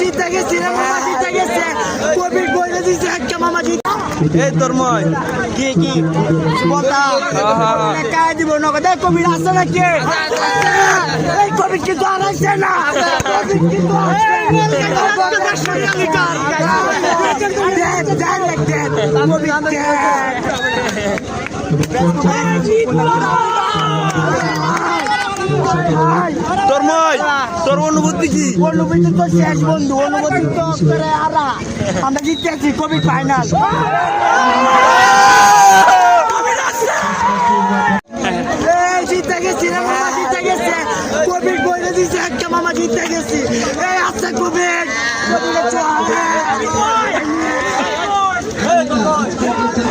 জিতে গেছি রে মামা জিতে গেছে কোভিড বলে দিছে একটা মামা জিতে এই তোর মই কি কি বলতা হ্যাঁ। কাজ দিব নগদ এই কোভিড আছে নাকি এই কোভিড কিন্তু আর আসছে না কোভিড কিন্তু তোর মই তোর অনুভূতি কি? অনুভূতি তো শেষ, বন্ধু। অনুভূতি তো আরা। আমরা জিতেছি কোভিড ফাইনাল। জিতে গেছি রে জিতে গেছে। কোভিড বলে দিছে, একটা মামা জিতে গেছি। এই আছে কোভিড কোভিডের তোর মই কয় গলে দিচ্ছ কয় গলে দিচ্ছ ডাইরেক্ট গোল বাবু বল ভাই বাবু কোভিড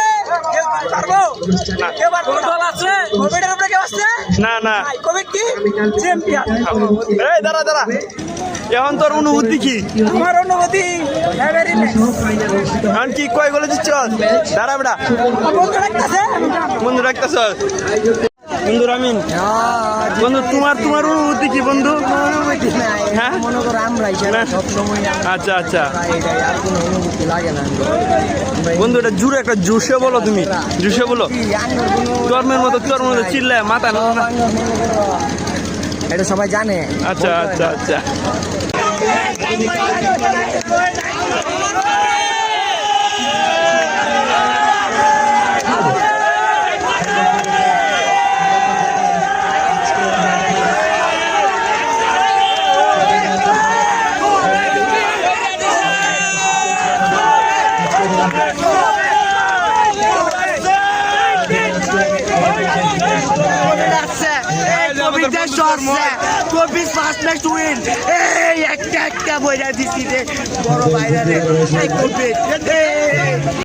পারব কেউ পারব দল আছে? কোভিডের উপরে কেউ আসছে? না না। কোভিড কি? চ্যাম্পিয়ন এই দাঁড়া দাঁড়া। এখন তোর অনুভূতি কি? আমার অনুভূতি এখন কি কয় গলে দিচ্ছ? দাঁড়া বেটা। বন্ধু রাখতেছে? বন্ধু রাখতেছ? বন্ধু রামিন? বন্ধু তোমার তোমার অনুভূতি কি বন্ধু? অনুভূতি নাই। হ্যাঁ? মনে করো আচ্ছা আচ্ছা। আর কোনো অনুভূতি লাগে না। বন্ধু এটা জুড়ে একটা জুসে বলো তুমি। জুসে বলো। কর্মের মতো তোর মতো চিল্লায় মাথা না। এটা সবাই জানে। আচ্ছা আচ্ছা আচ্ছা। কবি ফার্স্ট ম্যাচ উইন এই একটা একটা বইরা দিছি রে বড় বাইরে রে। এই